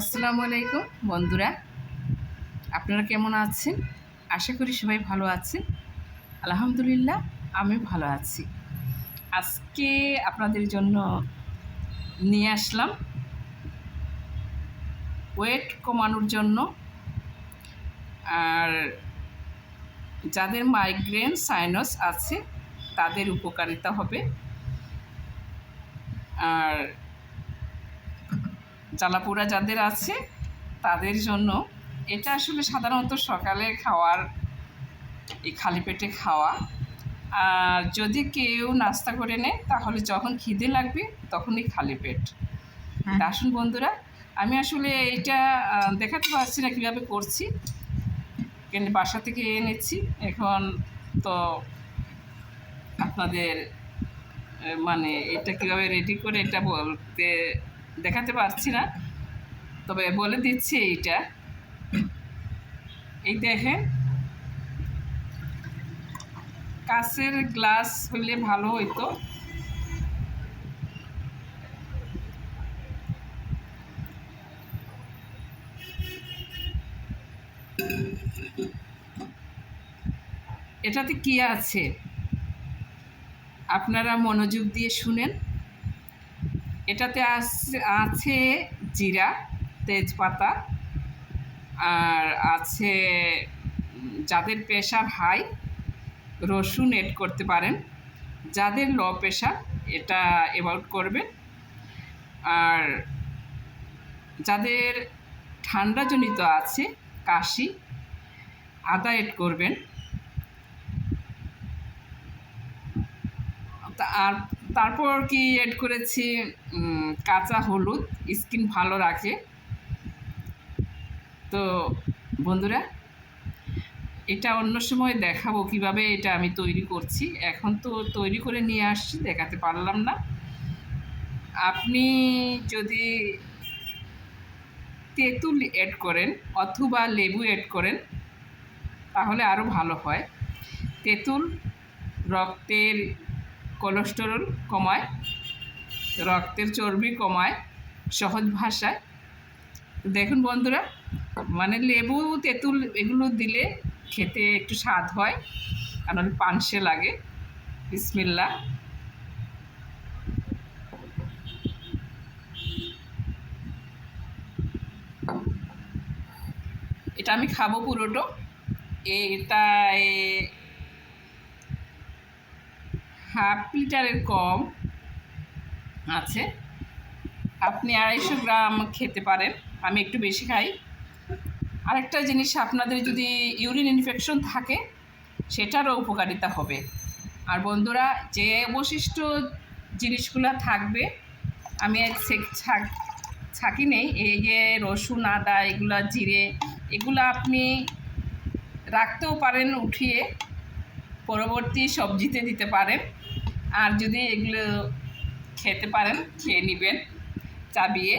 আসসালামু আলাইকুম, বন্ধুরা। আপনারা কেমন আছেন? আশা করি সবাই ভালো আছেন। আলহামদুলিল্লাহ, আমি ভালো আছি। আজকে আপনাদের জন্য নিয়ে আসলাম ওয়েট কমানোর জন্য। আর যাদের মাইগ্রেন সাইনাস আছে, তাদের উপকারিতা হবে। আর জ্বালাপোড়া যাদের আছে তাদের জন্য এটা আসলে সাধারণত সকালে খাওয়ার এই খালি পেটে খাওয়া। আর যদি কেউ নাস্তা করে নেয় তাহলে যখন খিদে লাগবে তখনই খালি পেট। আসুন বন্ধুরা আমি আসলে এটা দেখাতে পারছি না কীভাবে করছি। কেন বাসা থেকে এনেছি। এখন তো আপনাদের মানে এটা কীভাবে রেডি করে এটা বলতে দেখাতে পারছি না, তবে বলে দিচ্ছি এইটা। এই দেখেন, কাঁচের গ্লাস হলে ভালো হইতো। এটাতে কি আছে? আপনারা মনোযোগ দিয়ে শুনেন। এটাতে আছে জিরা, তেজপাতা, আর আছে যাদের প্রেশার হাই, রসুন এড করতে পারেন। যাদের লো প্রেশার এটা অ্যাভয়েড করবেন। আর যাদের ঠান্ডাজনিত আছে, কাশি, আদা এড করবেন। আর তারপর কি এড করেছি কাঁচা হলুদ স্কিন ভালো রাখে। তো বন্ধুরা, এটা অন্য সময় দেখাবো কীভাবে এটা আমি তৈরি করছি। এখন তো তৈরি করে নিয়ে আসছি, দেখাতে পারলাম না। আপনি যদি তেঁতুল এড করেন অথবা লেবু এড করেন, তাহলে আরও ভালো হয়। তেঁতুল, রক্তের কোলেস্টেরল কমায়, রক্তের চর্বি কমায়, সহজ ভাষায়। দেখুন বন্ধুরা মানে লেবু, তেঁতুল এগুলো দিলে খেতে একটু স্বাদ হয়, আর পানসে লাগে। বিসমিল্লা। এটা আমি খাব পুরোটো। এটা হাফ লিটারের কম আছে। আপনি আড়াইশো গ্রাম খেতে পারেন, আমি একটু বেশি খাই। আরেকটা জিনিস, আপনাদের যদি ইউরিন ইনফেকশন থাকে, সেটারও উপকারিতা হবে। আর বন্ধুরা, যে অবশিষ্ট জিনিসগুলো থাকবে, আমি ছাকি নেই, এই যে রসুন, আদা, এগুলো, জিরে, এগুলো আপনি রাখতেও পারেন উঠিয়ে। পরবর্তী সবজিতে দিতে পারেন। আর যদি এগুলো খেতে পারেন, খেয়ে নেবেন, চাবিয়ে।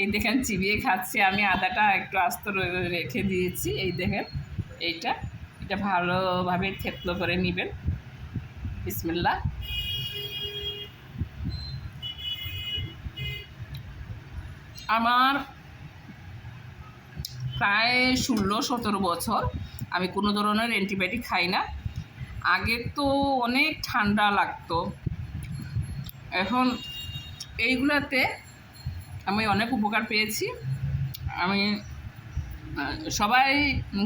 এই দেখেন চিবিয়ে খাচ্ছি। আমি আদাটা একটু আস্ত রেখে দিয়েছি। এই দেখেন, এইটা। এটা ভালোভাবে থেতলো করে নেবেন। বিসমিল্লা আমার প্রায় ষোলো সতেরো বছর। আমি কোনো ধরনের অ্যান্টিবায়োটিক খাই না। আগে তো অনেক ঠান্ডা লাগতো। এখন এইগুলাতে আমি অনেক উপকার পেয়েছি। আমি সবাই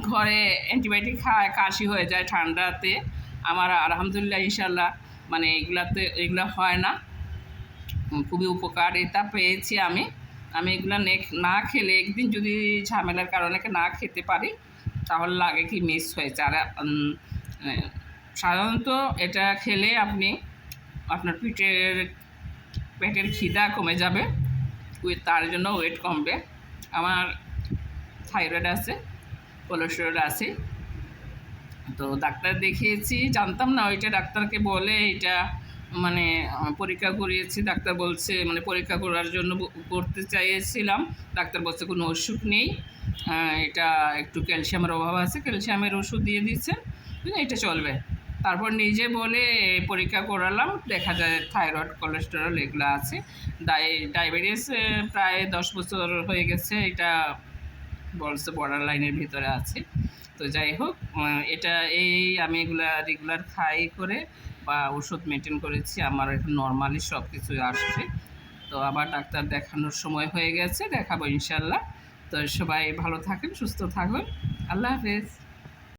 ঘরে অ্যান্টিবায়োটিক খায়, কাশি হয়ে যায় ঠান্ডাতে। আমার আলহামদুলিল্লাহ ইনশাল্লাহ মানে এগুলাতে, এগুলো হয় না। খুবই উপকারিতা পেয়েছি আমি। আমি এগুলো না খেলে একদিন যদি ঝামেলার কারণে না খেতে পারি তাহলে লাগে কি মিস হয়েছে আর সাধারণত এটা খেলে আপনি আপনার পিঠের পেটের খিদা কমে যাবে ওই তার জন্য ওয়েট কমবে। আমার থাইরয়েড আছে কোলেস্টেরল আছে। তো ডাক্তার দেখিয়েছি, জানতাম না ওইটা ডাক্তারকে বলে এটা মানে পরীক্ষা করিয়েছি ডাক্তার বলছে মানে পরীক্ষা করার জন্য করতে চাইছিলাম ডাক্তার বলছে, কোনো ওষুধ নেই। এটা একটু ক্যালসিয়ামের অভাব আছে, ক্যালসিয়ামের ওষুধ দিয়ে দিচ্ছে এটা চলবে। তারপর নিজে বলে, পরীক্ষা করালাম, দেখা যায় থাইরয়েড, কোলেস্টেরল এগুলো আছে। ডাই, ডায়াবেটিস প্রায় দশ বছর হয়ে গেছে, এটা বলছে বর্ডার লাইনের ভিতরে আছে। তো যাই হোক এটা এই, আমি এগুলা রেগুলার খাই করে ওষুধ মেনটেন করেছি, আমার এখন নর্মালি সব কিছু আসছে। তো আবার ডাক্তার দেখানোর সময় হয়ে গেছে, দেখাবো ইনশাল্লাহ। তো সবাই ভালো থাকেন, সুস্থ থাকবেন। আল্লাহ হাফেজ।